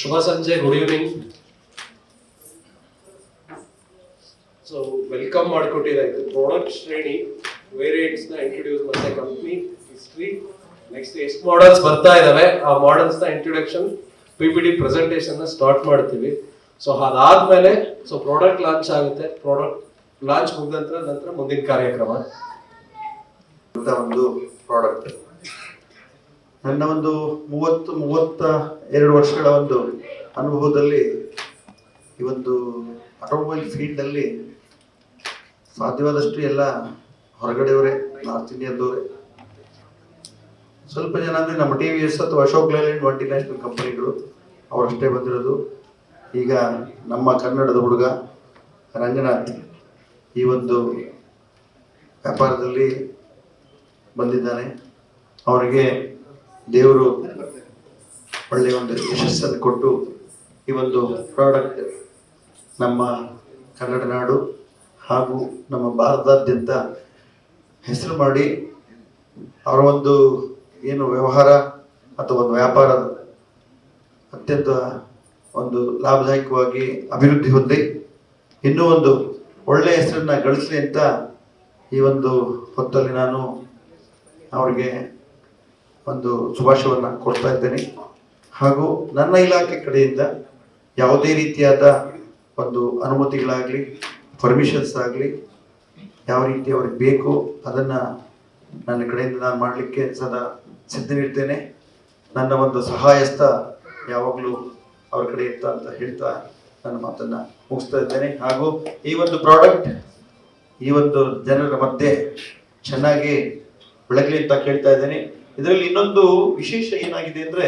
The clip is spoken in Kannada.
ಶುಭ ಸಂಜೆ ಗುಡ್ ಈವ್ನಿಂಗ್. ಸೊ ವೆಲ್ಕಮ್ ಮಾಡಿಕೊಟ್ಟಿದೆ ಪ್ರಾಡಕ್ಟ್ ಶ್ರೇಣಿ ವೇರಿಯಂಟ್ಸ್ನ ಇಂಟ್ರೊಡ್ಯೂಸ್ ಮತ್ತೆ ಕಂಪ್ನಿ ಹಿಸ್ಟ್ರಿ ನೆಕ್ಸ್ಟ್ ಎಷ್ಟು ಮಾಡೆಲ್ಸ್ ಬರ್ತಾ ಇದಾವೆ, ಆ ಮಾಡಲ್ಸ್ನ introduction P P D presentation start ಮಾಡ್ತೀವಿ. ಸೊ ಅದಾದ್ಮೇಲೆ ಸೊ ಪ್ರಾಡಕ್ಟ್ ಲಾಂಚ್ ಆಗುತ್ತೆ. ಪ್ರಾಡಕ್ಟ್ ಲಾಂಚ್ ಮುಗಿದ ನಂತರ ನಂತರ ಮುಂದಿನ ಕಾರ್ಯಕ್ರಮ. ಅಂತ ಒಂದು ಪ್ರಾಡಕ್ಟ್ ನನ್ನ ಒಂದು ಮೂವತ್ತು, ಮೂವತ್ತ ಎರಡು ವರ್ಷಗಳ ಒಂದು ಅನುಭವದಲ್ಲಿ ಈ ಒಂದು ಆಟೋಮೊಬೈಲ್ ಫೀಲ್ಡ್ನಲ್ಲಿ ಸಾಧ್ಯವಾದಷ್ಟು ಎಲ್ಲ ಹೊರಗಡೆಯವರೇ, ನಾರ್ತ್ ಇಂಡಿಯಾದವರೇ. ಸ್ವಲ್ಪ ಜನ ಅಂದರೆ ನಮ್ಮ ಟಿ ವಿ ಎಸ್ ಅಥವಾ ಅಶೋಕ್ ಲೇಲ್ಯಾಂಡ್ ಮಲ್ಟಿನ್ಯಾಷನಲ್ ಕಂಪನಿಗಳು ಅವರಷ್ಟೇ ಬಂದಿರೋದು. ಈಗ ನಮ್ಮ ಕನ್ನಡದ ಹುಡುಗ ರಂಗನಾಥ್ ಈ ಒಂದು ವ್ಯಾಪಾರದಲ್ಲಿ ಬಂದಿದ್ದಾನೆ. ಅವರಿಗೆ ದೇವರು ಒಳ್ಳೆಯ ಒಂದು ಯಶಸ್ಸನ್ನು ಕೊಟ್ಟು ಈ ಒಂದು ಪ್ರಾಡಕ್ಟ್ ನಮ್ಮ ಕನ್ನಡ ನಾಡು ಹಾಗೂ ನಮ್ಮ ಭಾರತಾದ್ಯಂತ ಹೆಸರು ಮಾಡಿ ಅವರ ಒಂದು ಏನು ವ್ಯವಹಾರ ಅಥವಾ ಒಂದು ವ್ಯಾಪಾರ ಅತ್ಯಂತ ಒಂದು ಲಾಭದಾಯಕವಾಗಿ ಅಭಿವೃದ್ಧಿ ಹೊಂದಿ ಇನ್ನೂ ಒಂದು ಒಳ್ಳೆಯ ಹೆಸರನ್ನ ಗಳಿಸಲಿ ಅಂತ ಈ ಒಂದು ಹೊತ್ತಲ್ಲಿ ನಾನು ಅವರಿಗೆ ಒಂದು ಶುಭಾಶಯವನ್ನು ಕೊಡ್ತಾ ಇದ್ದೇನೆ. ಹಾಗೂ ನನ್ನ ಇಲಾಖೆ ಕಡೆಯಿಂದ ಯಾವುದೇ ರೀತಿಯಾದ ಒಂದು ಅನುಮತಿಗಳಾಗಲಿ ಪರ್ಮಿಷನ್ಸ್ ಆಗಲಿ, ಯಾವ ರೀತಿ ಅವ್ರಿಗೆ ಬೇಕು ಅದನ್ನು ನನ್ನ ಕಡೆಯಿಂದ ನಾನು ಮಾಡಲಿಕ್ಕೆ ಸದಾ ಸಿದ್ಧನಿರ್ತೇನೆ. ನನ್ನ ಒಂದು ಸಹಾಯಸ್ಥ ಯಾವಾಗಲೂ ಅವ್ರ ಕಡೆ ಇರ್ತ ಅಂತ ಹೇಳ್ತಾ ನನ್ನ ಮಾತನ್ನು ಮುಗಿಸ್ತಾ ಇದ್ದೇನೆ. ಹಾಗೂ ಈ ಒಂದು ಪ್ರಾಡಕ್ಟ್ ಈ ಒಂದು ಜನರ ಮಧ್ಯೆ ಚೆನ್ನಾಗಿ ಬೆಳಗಲಿ ಅಂತ ಕೇಳ್ತಾ ಇದ್ದೇನೆ. ಇದರಲ್ಲಿ ಇನ್ನೊಂದು ವಿಶೇಷ ಏನಾಗಿದೆ ಅಂದ್ರೆ